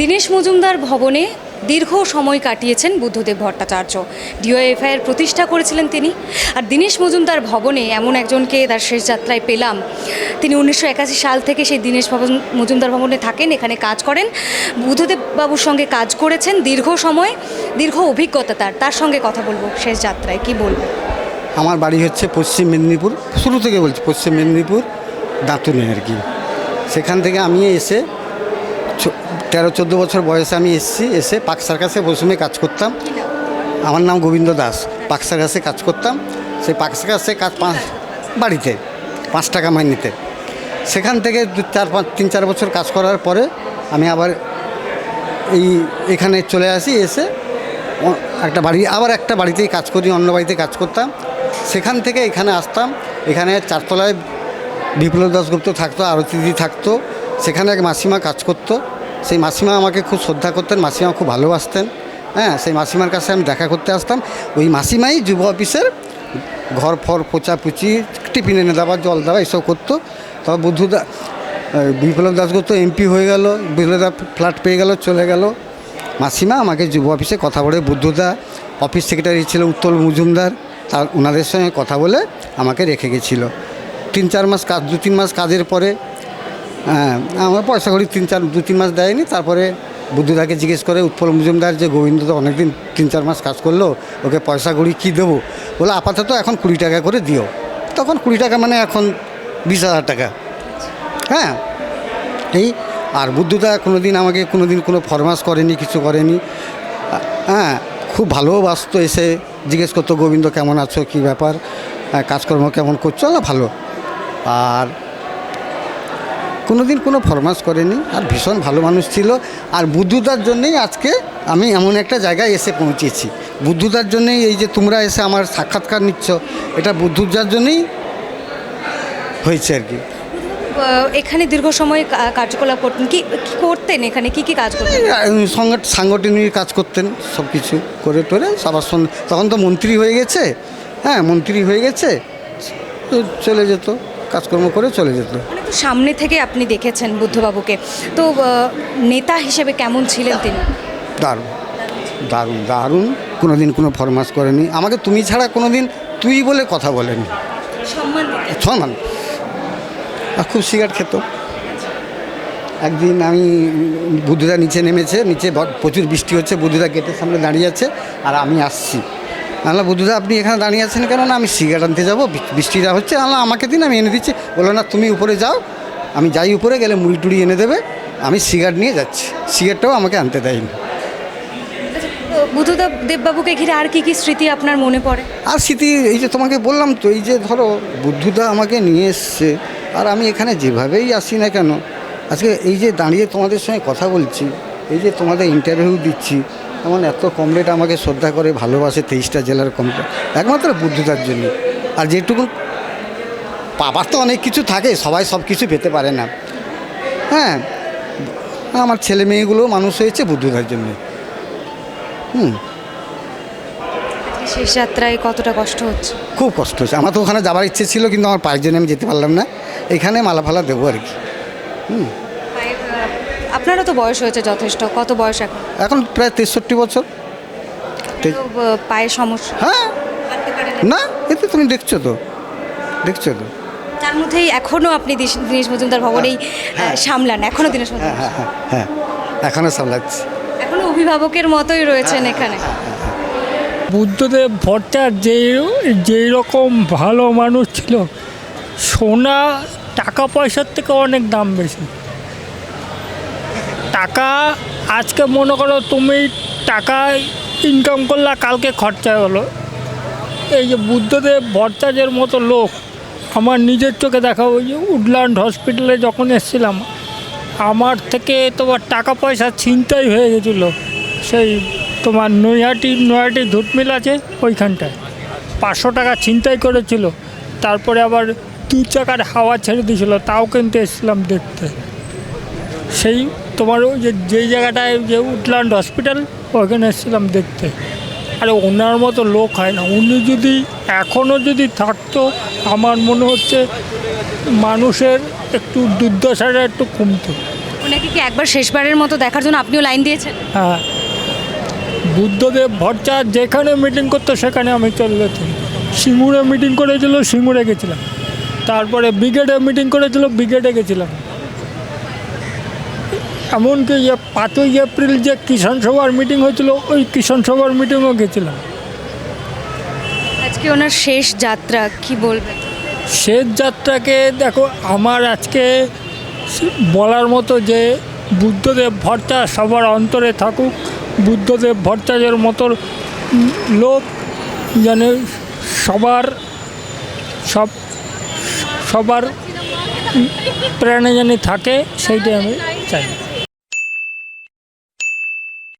দীনেশ মজুমদার ভবনে দীর্ঘ সময় কাটিয়েছেন বুদ্ধদেব ভট্টাচার্য। ডিওএফআই এর প্রতিষ্ঠা করেছিলেন তিনি। আর দীনেশ মজুমদার ভবনে এমন একজনকে তার শেষ যাত্রায় পেলাম। তিনি উনিশশো একাশি সাল থেকে সেই দীনেশ ভবন, মজুমদার ভবনে থাকেন, এখানে কাজ করেন। বুদ্ধদেব বাবুর সঙ্গে কাজ করেছেন দীর্ঘ সময়, দীর্ঘ অভিজ্ঞতা তার। তার সঙ্গে কথা বলব শেষ যাত্রায়। কি বলব আমার বাড়ি হচ্ছে পশ্চিম মেদিনীপুর, শুরু থেকে বলছি পশ্চিম মেদিনীপুর, দাঁতুনে আর কি। সেখান থেকে আমি এসে তেরো, চোদ্দ বছর বয়সে আমি এসেছি, এসে পাক সার্কাসে বসুমে কাজ করতাম। আমার নাম গোবিন্দ দাস পাক সার্কাসে কাজ করতাম। সেই পাক সার্কাসে কাজ পাঁচ, বাড়িতে, পাঁচ টাকা মাইনেতে সেখান থেকে চার, পাঁচ, তিন, চার বছর কাজ করার পরে আমি আবার এই, এখানে চলে আসি, এসে একটা বাড়ি, আবার একটা বাড়িতেই কাজ করি, অন্য বাড়িতে কাজ করতাম। সেখান থেকে এখানে আসতাম। এখানে চারতলায় বিপ্লব দাসগুপ্ত থাকতো, আরতি দিদি থাকতো। সেখানে এক মাসিমা কাজ করতো। সেই মাসিমা আমাকে খুব শ্রদ্ধা করতেন, মাসিমা খুব ভালোবাসতেন। হ্যাঁ সেই মাসিমার কাছে আমি দেখা করতে আসতাম। ওই মাসিমাই যুব অফিসের ঘর, ফর, পোচা, পুচি, টিফিন এনে দেওয়া, জল দেওয়া এসব করতো। তবে বুদ্ধদা বিপ্লব দাসগুপ্ত এমপি হয়ে গেল, বিপ্লব দা ফ্ল্যাট পেয়ে গেল, চলে গেল। মাসিমা আমাকে যুব অফিসে কথা বলে বুদ্ধদা অফিস সেক্রেটারি ছিল উত্তল মজুমদার, তার ওনাদের সঙ্গে কথা বলে আমাকে রেখে গেছিল। তিন, চার মাস, কাজ, দু, তিন মাস কাজের পরে হ্যাঁ আমার পয়সা করি তিন চার দু তিন মাস দেয়নি তারপরে বুদ্ধদাকে জিজ্ঞেস করে উৎপল মজুমদার যে গোবিন্দ তো অনেকদিন তিন চার মাস কাজ করল ওকে পয়সা করি কী দেবো? বলে আপাতত এখন কুড়ি টাকা করে দিও। তখন কুড়ি টাকা মানে এখন বিশ হাজার টাকা। হ্যাঁ এই আর বুদ্ধদা কোনো দিন আমাকে কোনো দিন কোনো ফরমাস করেনি কিছু করেনি। হ্যাঁ খুব ভালোবাসতো এসে জিজ্ঞেস করতো গোবিন্দ কেমন আছো? কী ব্যাপার? হ্যাঁ, কাজকর্ম কেমন করছ? না ভালো। আর কোনো দিন কোনো ফরমাস করেনি। আর ভীষণ ভালো মানুষ ছিল। আর বুদ্ধদার জন্যেই আজকে আমি এমন একটা জায়গায় এসে পৌঁছেছি। বুদ্ধদার জন্যেই এই যে তোমরা এসে আমার সাক্ষাৎকার নিচ্ছ এটা বুদ্ধদার জন্যেই হয়েছে আর কি। এখানে দীর্ঘ সময় কার্যকলাপ করতেন। কি কি করতেন এখানে? কি কি কাজ করতেন? সংগঠ সাংগঠনিক কাজ করতেন সব কিছু করে টোরে। সবার সঙ্গে তখন তো মন্ত্রী হয়ে গেছে। হ্যাঁ মন্ত্রী হয়ে গেছে। চলে যেত কাজকর্ম করে চলে যেত। তো সামনে থেকে আপনি দেখেছেন বুদ্ধবাবুকে। তো নেতা হিসেবে কেমন ছিলেন তিনি? দারুণ। দারুণ দারুণ। কোনো দিন কোনো ফরমাস করেনি। আমাকে তুমি ছাড়া কোনো দিন তুই বলে কথা বলেনি। সম্মান সমান আর খুব সিগারেট খেত। একদিন আমি বুদ্ধুদা নিচে নেমেছে নিচে প্রচুর বৃষ্টি হচ্ছে বুদ্ধুদা গেটের সামনে দাঁড়িয়ে আছে আর আমি আসছি। আল্লাহ বুদ্ধুদা আপনি এখানে দাঁড়িয়ে আছেন কেন না? আমি সিগারেট আনতে যাব বৃষ্টিটা হচ্ছে আল্লাহ আমাকে দিন আমি এনে দিচ্ছি। বলল না তুমি উপরে যাও আমি যাই উপরে গেলে মুড়ি টুড়ি এনে দেবে আমি সিগারেট নিয়ে যাচ্ছি। সিগারেটটাও আমাকে আনতে দেয়নি। বুদ্ধদেব দেববাবুকে ঘিরে আর কি কি স্মৃতি আপনার মনে পড়ে? আর স্মৃতি এই যে তোমাকে বললাম তো এই যে ধরো বুদ্ধদা আমাকে নিয়ে এসছে আর আমি এখানে যেভাবেই আসি না কেন আজকে এই যে দাঁড়িয়ে তোমাদের সঙ্গে কথা বলছি এই যে তোমাদের ইন্টারভিউ দিচ্ছি এমন এত কমরেড আমাকে শ্রদ্ধা করে ভালোবাসে তেইশটা জেলার কমরেড একমাত্র বুদ্ধদার জন্য। আর যেটুকু পাবার তো অনেক কিছু থাকে সবাই সব কিছু পেতে পারে না। হ্যাঁ আমার ছেলে মেয়েগুলো মানুষ হয়েছে বুদ্ধদার জন্য। হুম। শেষ যাত্রায় কতটা কষ্ট হচ্ছে? খুব কষ্ট হচ্ছে। আমার তো ওখানে যাওয়ার ইচ্ছে ছিল কিন্তু আমার পায়ের জন্য আমি যেতে পারলাম না। এখানে মালা ফালা দেবো আর কি। আহ, আপনারও তো বয়স হয়েছে যথেষ্ট। কত বয়স এখন? এখন প্রায় তেষট্টি বছর। পায়ের সমস্যা? হ্যাঁ। না। না এতে তুমি দেখছ তো। দেখছ তো। তার মধ্যেই এখনও আপনি দীনেশ মজুমদার ভবনেই সামলান। এখনও দীনেশ হ্যাঁ মজুমদার? হ্যাঁ হ্যাঁ হ্যাঁ এখনও সামলাচ্ছি। এখনও অভিভাবকের মতোই রয়েছেন এখানে। বুদ্ধদেব ভট্টার যেই যেই রকম ভালো মানুষ ছিল সোনা টাকা পয়সার থেকে অনেক দাম বেশি। টাকা, আজকে মনে করো তুমি টাকা ইনকাম করলা, কালকে খরচা হলো। এই যে বুদ্ধদেব ভট্টাচার্যের মতো লোক, আমার নিজের চোখে দেখা ওই যে উডল্যান্ড হসপিটালে যখন এসেছিলাম, আমার থেকে তোমার টাকা পয়সা ছিনতাই হয়ে গেছিল। সেই তোমার নৈহাটি নৈহাটি ধুটমিল আছে ওইখানটায়। পাঁচশো টাকা ছিনতাই করেছিল। তারপরে আবার দু চাকার হাওয়া ছেড়ে দিয়েছিল, তাও কিন্তু এসেছিলাম দেখতে। সেই তোমার ওই যে যেই জায়গাটায় যে উডল্যান্ড হসপিটাল ওইখানে এসেছিলাম দেখতে। আরে ওনার মতো লোক হয় না। উনি যদি এখনও যদি থাকতো আমার মনে হচ্ছে মানুষের একটু দুর্দশাটা একটু কমতো। ওনাকে কি একবার শেষবারের মতো দেখার জন্য আপনিও লাইন দিয়েছেন? হ্যাঁ। বুদ্ধদেব ভট্টাচার্য যেখানে মিটিং করতো সেখানে আমি চলে গেছি সিঙ্গুরে মিটিং করেছিল সিঙ্গুরে গেছিলাম। তারপরে ব্রিগেডে মিটিং করেছিল ব্রিগেডে গেছিলাম। এমনকি যে পাঁচই এপ্রিল যে কিষাণ সভার মিটিং হয়েছিল ওই কিষাণ সভার মিটিংও গেছিলাম। আজকে ওনার শেষ যাত্রা কি বলবেন? শেষ যাত্রাকে দেখো আমার আজকে বলার মতো যে বুদ্ধদেব ভট্টা সবার অন্তরে থাকুক বুদ্ধদেব ভট্টাচার্যের মতো লোক যেন সবার সব সবার প্রাণে যেন থাকে সেইটাই আমি চাই।